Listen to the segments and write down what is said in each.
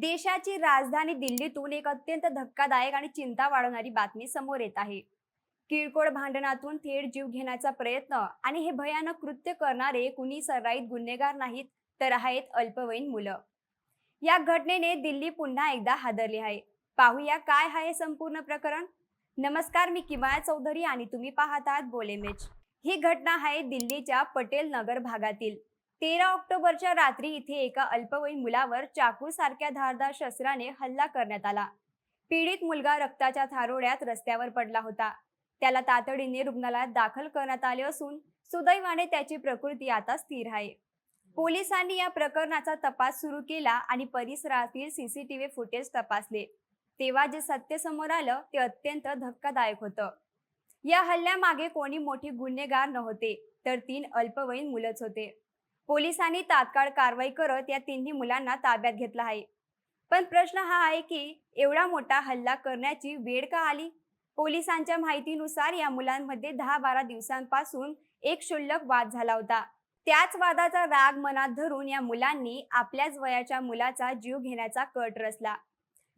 देशाची राजधानी दिल्लीतून एक अत्यंत धक्कादायक आणि चिंता वाढवणारी बातमी समोर येत आहे. किरकोळ भांडणातून थेट जीव घेण्याचा प्रयत्न आणि हे भयानक कृत्य करणारे कुणी सराईत गुन्हेगार नाहीत तर आहेत अल्पवयीन मुलं. या घटनेने दिल्ली पुन्हा एकदा हादरली आहे. पाहूया काय आहे संपूर्ण प्रकरण. नमस्कार मी किमाया चौधरी आणि तुम्ही पाहत आहात बोलेमेच ही घटना आहे दिल्लीच्या पटेल नगर भागातील. तेरा ऑक्टोबरच्या रात्री इथे एका अल्पवयीन मुलावर चाकू सारख्या धारदार शस्त्राने हल्ला करण्यात आला. पीडित मुलगा रक्ताच्या थारोड्यात रस्त्यावर पडला होता. त्याला तातडीने रुग्णालयात दाखल करण्यात आले असून सुदैवाने त्याची प्रकृती आता स्थिर आहे. पोलिसांनी या प्रकरणाचा तपास सुरू केला आणि परिसरातील सीसीटीव्ही फुटेज तपासले. तेव्हा जे सत्य समोर आलं ते अत्यंत धक्कादायक होतं. या हल्ल्यामागे कोणी मोठी गुन्हेगार नव्हते तर तीन अल्पवयीन मुलंच होते. पोलिसांनी तात्काळ कारवाई करत या तिन्ही मुलांना ताब्यात घेतला आहे. पण प्रश्न हा आहे की एवढा मोठा हल्ला करण्याची वेळ का आली? पोलिसांच्या माहितीनुसार या मुलांमध्ये दहा बारा दिवसांपासून एक क्षुल्लक वाद झाला होता. त्याच वादाचा राग मनात धरून या मुलांनी आपल्याच वयाच्या मुलाचा जीव घेण्याचा कट रचला.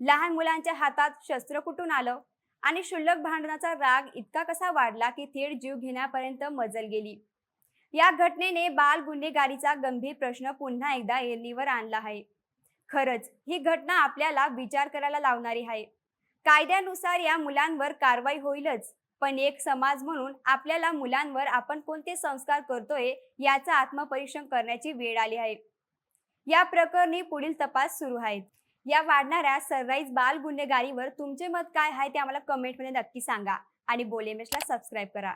लहान मुलांच्या हातात शस्त्र कुठून आलं? आणि क्षुल्लक भांडणाचा राग इतका कसा वाढला की थेट जीव घेण्यापर्यंत मजल गेली? या घटनेने बाल गुन्हेगारीचा गंभीर प्रश्न पुन्हा एकदा ऐरणीवर आणला आहे. खरंच ही घटना आपल्याला विचार करायला लावणारी आहे. कायद्यानुसार या मुलांवर कारवाई होईलच पण एक समाज म्हणून आपल्याला मुलांवर आपण कोणते संस्कार करतोय याचा आत्मपरीक्षण करण्याची वेळ आली आहे. या प्रकरणी पुढील तपास सुरू आहेत या वाढणाऱ्या सरराईज बाल गुन्हेगारीवर तुमचे मत काय आहे ते आम्हाला कमेंटमध्ये नक्की सांगा आणि बोलेमेशला सबस्क्राईब करा.